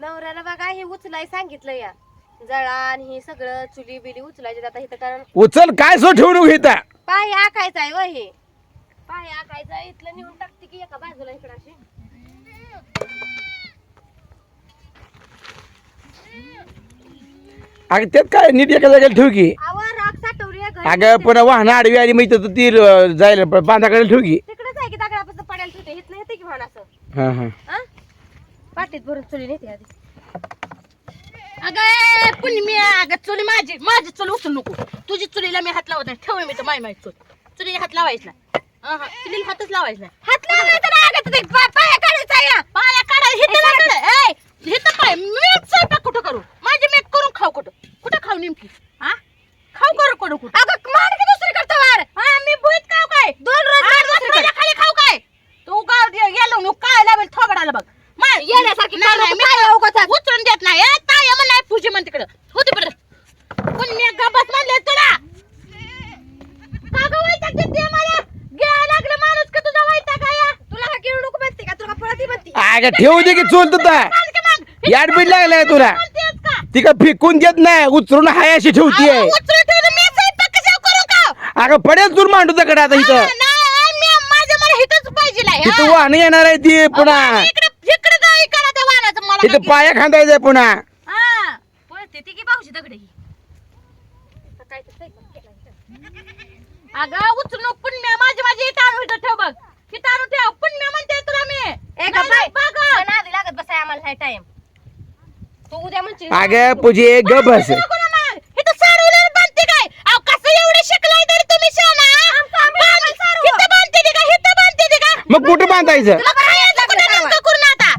नवऱ्याला बघा हे उचलाय सांगितलं या. जळा आणि हे सगळं चुली बिली उचलायचे आता इथं कारण उचल काय सो ठेवून घेता पाय आकायचा आहे व हे पाय आकायचा आहे, इथलं नेऊन टाकते की एका बाजूला इकडं अशी. अगं त्यात काय नीट एका जागेला ठेव की? आवर राख साठवली आहे घरी. अगं पुन्हा वाहन आडवी आली मग इथं ती अं, जायला बांधाकडे ठेव की? तिकडेच आहे की दगडापासून पडायला येते की म्हण असं हा हा. हा पाटीत भरून चुली नेते आधी. अगं पुण्य मी अगं चुली माझी माझी चुली उचलू नको. तुझी चुलीला मी हात लावत नाही. ठेव मी तर माय माय चुल. चुलीला हात लावायच चुलीला हातच लावायच हात लावला तर पाया काढायचा या पाया काढा ए हिथं पाय. मी स्वयंपाक कुठं करू? माझी मी करून खाऊ कुठं? कुठं खाऊ नेमकी? हा खाऊ करू करू कुठं? अगं मार की दुसरी करतो वार हा मी भुईत खाऊ काय दोन रोज हा, मार दुसरीकडे. वस्त्राच्या खाली खाऊ काय तू गाव गेलो मी काय लावेल थोबडाला बघ मार येण्यासारखी नाही, करू नाही, नको, मी पाया उगाचच. उचलून देत नाही ए, ताया म्हण नाही पूजी म्हण तिकडं होते बरं पण मी गबस म्हणले तुला का गं वैताग देते मला गिळायला लागलं माणूस का तुझा वैताग आहे या? तुला हा किळू नको म्हणते का तुला पळती म्हणते अगं ठेवू दे की चोल चाल मग. याड बीड लागलाय तुला. बोलतेस का? ती का फेकून देत नाही उचलून हाय अशी ठेवतीये. उचलून अगं पडेल तूर मांडू दगड आता इथं. नाही, मी- माझं मला हिथंच पाहिजे आहे, हा. तिथं वाहन येणार आहे ती पुन्हा. अहो, इकडे इकडे जा इकडे त्या वाहनाचं मला तिथं. पाया खांदायचंय पुन्हा. हा. ही. अगं उचलू पण माझी माझी इथं आणून ठेव बघ. इथं आणून ठेव पण मी म्हणते तुला मी. ए नाही, गं बाय नाही, बघ तुला नादी लागत हाय टाइम तू उद्या म्हणशील. अगं पूजे ग बस. नको ना मग. इथं सारवलेलं बांधते काय? अहो कसं एवढं शिकलाय तरी तुम्ही शाना? बांध- इथं बांधते ती का? इथं बांधते ती का? मग कुठं बांधायचं? तुला खायचं कुठं नेमकं करून आता?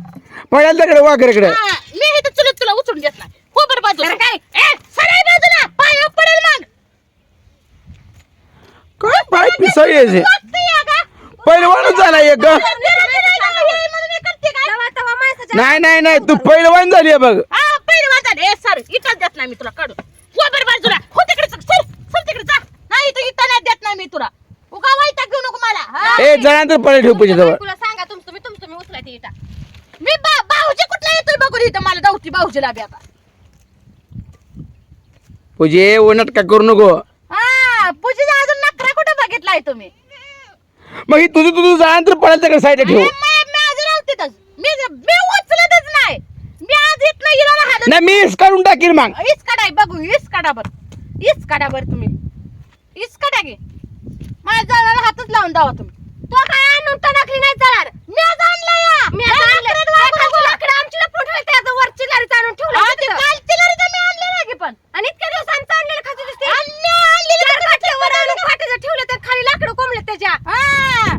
पडेल दगड वाकरकडे मी चुलीत तुला उचलून देत नाही. हो बरं बाजूला. काय? ए सराई बाजूला. पाय पडेल मग. काय पाय पहिलवानच झाला एक ग म्हणून हे करते काय तेव्हा तेव्हा माणसाच्या नाही नाही नाही तू पहिलवान झाली बघ. हा पहिले वाजता ए सर इथं देत नाही मी तुला काढून. हो बरं बाजूला हो तिकडे चल सर सर तिकडे जा. नाही इथं इथं नाही देत नाही मी तुला. उगा वाईटा घेऊ नको मला. हा? ए जणांतर ठेव सांगा तुमचं तुम्ही तुमचं तुम्ही उचलायची इटा मी बा भाऊजी कुठला येतोय बघून इथं? मला जाऊची भाऊजीला बी आता. पूजे ओनट का करू नको. हा पूजेचा अजून नकरा कुठं बघितलाय तुम्ही? मग ही तुझं तुझं जणांतर पडेल दगड साईड ठेव? अजून मी हात नाही मी काढून टाकील मग. इस काढाय बघू इस काढा बर. इस काढा बर तुम्ही. इस काढा गे माझ्या जळाला हातच लावून द्यावा तुम्ही. तो काय आणून टाकली नाही चालणार मी आज आणला या. मी आता आणलं. एखादं लाकडं आमची लपवून ठेवलं, आणून हा, ते मी आणलं पण. आणि इतक्या दिवसांचं आणलेलं खाती दिसते आणलं, आणलेलं चार कसं काठ्यावर आणून फाट्याचं ठेवलं तर खाली लाकडं कोंबले त्याच्या हा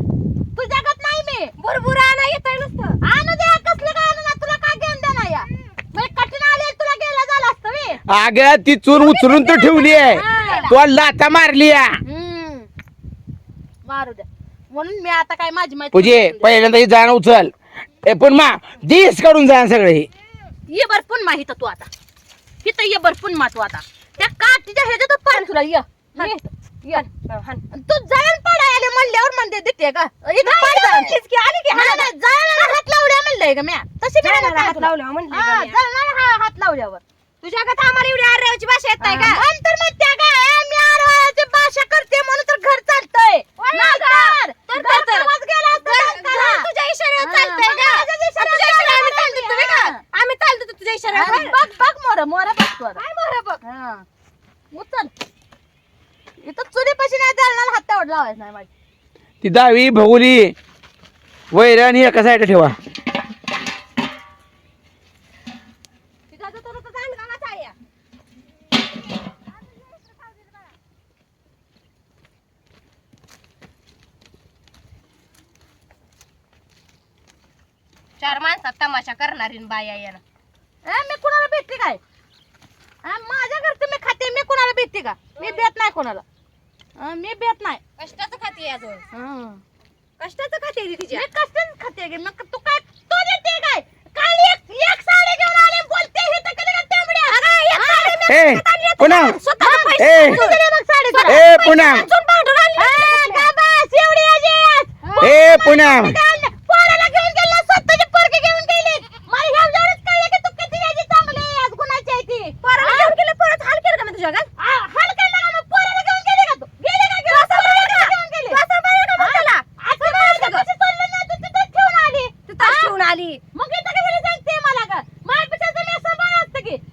तू जगत नाही मी बुरबुर आणा येतंय नुसतं आणू दे कसलं काय आणू ना तुला काय घेऊन देणार या मी कठीण आले तुला गेला झालं असतं मी अगं ती चूल उचलून तर ठेवली आहे. तो लाता मारली आहे मारू द्या. म्हणून मी आता काय माझी माहिती पूजे पहिल्यांदा ही जाणं उचल. ए पण मा दिस काढून जा सगळे हे. ये बर पुन मा इथं तू आता. इथं ये बर पुन मा तू आता. त्या काठीच्या ह्याच्यात पण तुला ये. तू जळण पडायला म्हणल्यावर म्हणते देते का? इथं जळण. नाही, नाही, जळणाला हात लावल्या म्हणलंय का म्या? तशी म्हणत नाही तुला. हा? जळणाला हा- हात लावल्यावर तुझ्या का आम्हाला एवढी आर्याची भाषा येत नाही का? नंतर म्हणते का ए, मी आरवाळ्याची भाषा करते म्हणून तर घर चालतंय. नाहीतर तर. घर तर- गेला तुझ्या इशाऱ्यावर चालतंय का? तुझ्या इशाऱ्यावर आम्ही. चालतो तुम्ही का? आम्ही चालतो तर तुझ्या इशाऱ्यावर. बघ बघ मोर मोर बघ. काय बरं बघ? हा. उचल. इथं चुलीपाशी नाही जळणाला हात तेवढं लावायचं नाही माझी ती दहावी भगोली वैरण एका साईड ठेवा तिथं तर तुला तर चांगला आहे या. चार माणसात तमाशा करणारी न बाया येणं. ए, मी कुणाला भेटते काय? हा, माझ्या घरचं मी खाते मी कुणाला भेटते का? मी भेट नाही कोणाला. मी भेट नाही. कष्टाचं खाते अजून हा. कष्टाचं खाते ती तिच्या. मी कष्टच खाते गे मग तू काय तो देते काय? काल एक एक साडी घेऊन आले आणि बोलते हे तर कधी ए पुन्हा. स्वतःचे पैसे ए. ए पुन्हा. हा. ए पुन्हा पोराला घेऊन गेला स्वतःची पोरगी घेऊन गेली मला ह्या वेळेस कळलं की तू किती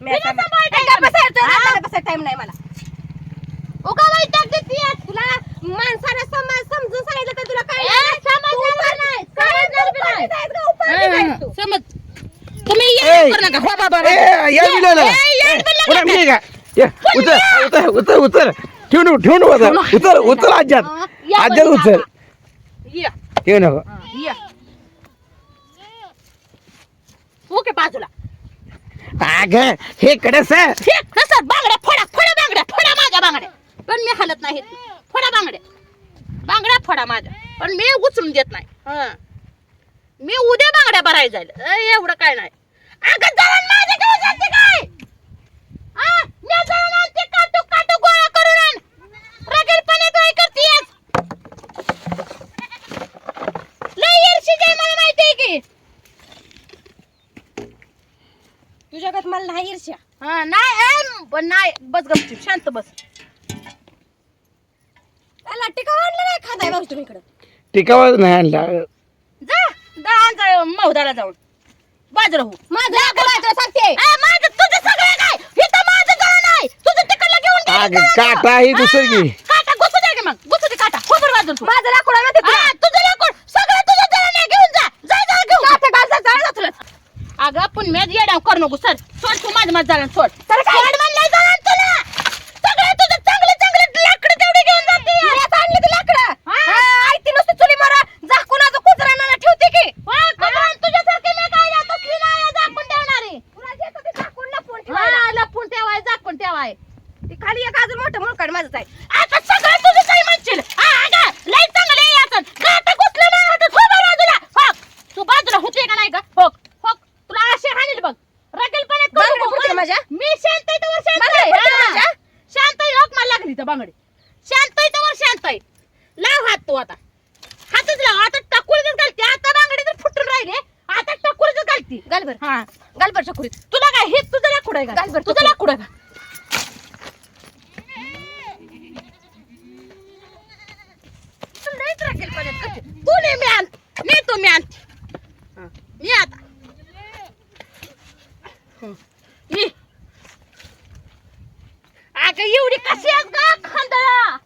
मी बसायचा टाइम नाही मला उगा वैताग देतीये. तुला माणसाने समज समजून सांगितलं तर तुला काय ए, समजणार नाही, समजणार बी नाही. नाही समज तुम्ही ए, येड करू नका हो बाबा ए, या ये- बिलाला. ए, येड बिल पुढे नका. मी का ये, उचल उचल उचल उचल ठेवून ठेवून उचल उचल आज्यात आज्यात. ये, ठेव नको. ओके बाजूला. अग हे कडस कसं? बांगड्या फोडा फोडा बांगड्या फोडा माझ्या बांगड्या. पण मी हलत नाही फोडा बांगड्या. बांगड्या फोडा माझ्या. पण मी उचलून देत नाही. हं. मी उद्या बांगड्या भरायला जाईल. एवढं काय नाही. हा? जाय मला माहिती आहे की. तुझ्या गत मला नाही ईर्ष्या हा नाही एम, पण नाही बस गपचूप शांत बस. त्याला टिकाव आणलं नाही खाताय भाऊ तुम्ही इकडं. टिकावच नाही आणला. जा दहा जाऊन. बाजूला हो. माझं तुला सांगते. ए, माझं तुझं सगळं काय? इथं माझं जाणं नाही. तुझं तिकडला घेऊन गेलं अग जाणं. काटा ही दुसरी. की काटा घुसू दे की मग. घुसू दे काटा. हो बरं बाजूला तू. माझं लाकूड आहे माहिती हा, तुझं लाकूड. सगळं तुझं जळण आहे घेऊन जा. जा जा घेऊन. जा. अगं पण मी येड्या करू नको. सर सोड तू माझं माझं जाणं सोड. तर काय? सोड जाणं तुला सगळं तुझं चांगलं चांगलं लाकडं तेवढी घेऊन जाते आणली ती लाकडं हा. आई ती नुसतं चुली मारा झाकून कुत्रा ना ठेवते की होय, कमान तुझ्यासारखी मी काय या तसली नाही आहे झाकून ठेवणारी तुला देतो ते झाकून लपवून ठेवायला. हा, लपून ठेवाय झाकून ठेवाय ती खाली एक अजून मोठं मुळकाड माझंच आहे आता सगळं तुझं काय म्हणशील हा अगं लय चांगलं आहे याचं काटा कुठलं नाही हातात हो बरं बाजूला हो तू बाजूला होते का नाही का हो हो तुला असे हाणील बघ रगेलपणे करू बांगड्या नको. फुटल्या माझ्या? मी शांत आहे तर शांत बांगड्या आहे. फुटल्या हा. माझ्या? शांत आहे हो, मला लागली तर बांगडी शांत आहे तर शांत आहे लाव हात तू आता हातच लाव आता टाकुरीच घालते आता बांगडी तर फुटून राहिले आता घालते गालभर हा. गालभर चकुरीत तुला काय हे तुझं लाकूड आहे गालभर तुझं लाकूड आहे तू. तू. मी आण तू मी आण आता. अगं एवढी कशी आहेस का खांदळा?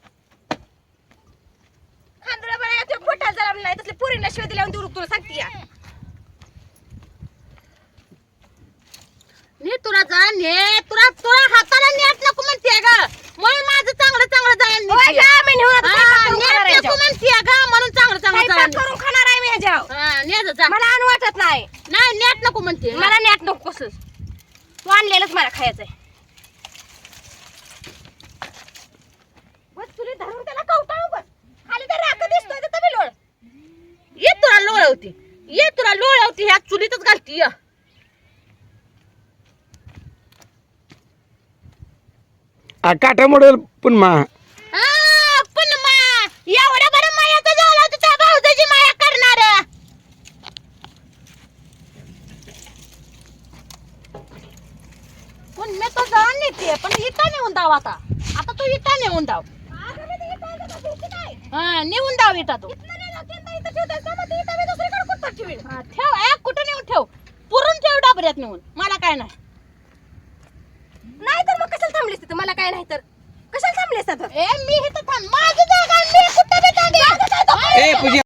खांदुळा ते खोटा जरा नाही तसले पुरीला शिवाय दिल्यावर देऊ तुला सांगते या ने तुला जा ने तुला तुला हाताला नेट नको म्हणते ग म्हणून माझं चांगलं चांगलं जाईल होय का? मी नेऊन आता स्वयंपाक करून खाणार आहे नेट नको ह्याच्यावर. म्हणते ग म्हणून चांगलं चांगलं स्वयंपाक जाईल करून खाणार आहे मी ह्याच्यावर हा ने जा, जा मला अनु वाटत नाही नाही नेट नको म्हणते मला नेट नको कसंच तू आणलेलंच मला खायचंय. बस तुला धरून त्याला कवटाळू बस. खाली तर राख दिसतोय तर तबी लोळ. ये तुला लोळवती ये तुला लोळवती ह्या चुलीतच घालती ये. काटा मोडल पुन्हा. हा, माहितीये पण इथं नेऊन दाव आता. आता तू इथं नेऊन दाव हा नेऊन दाव इथं तू. ठेव एक कुठं नेऊन ठेव? पुरून ठेव डाबऱ्यात नेऊन. मला काय नाही. नाही तर मग कशाला थांबलीस तिथं? मला काय नाही तर. कशाला थांबलीस आता? मी इथं थांब. माझी जागा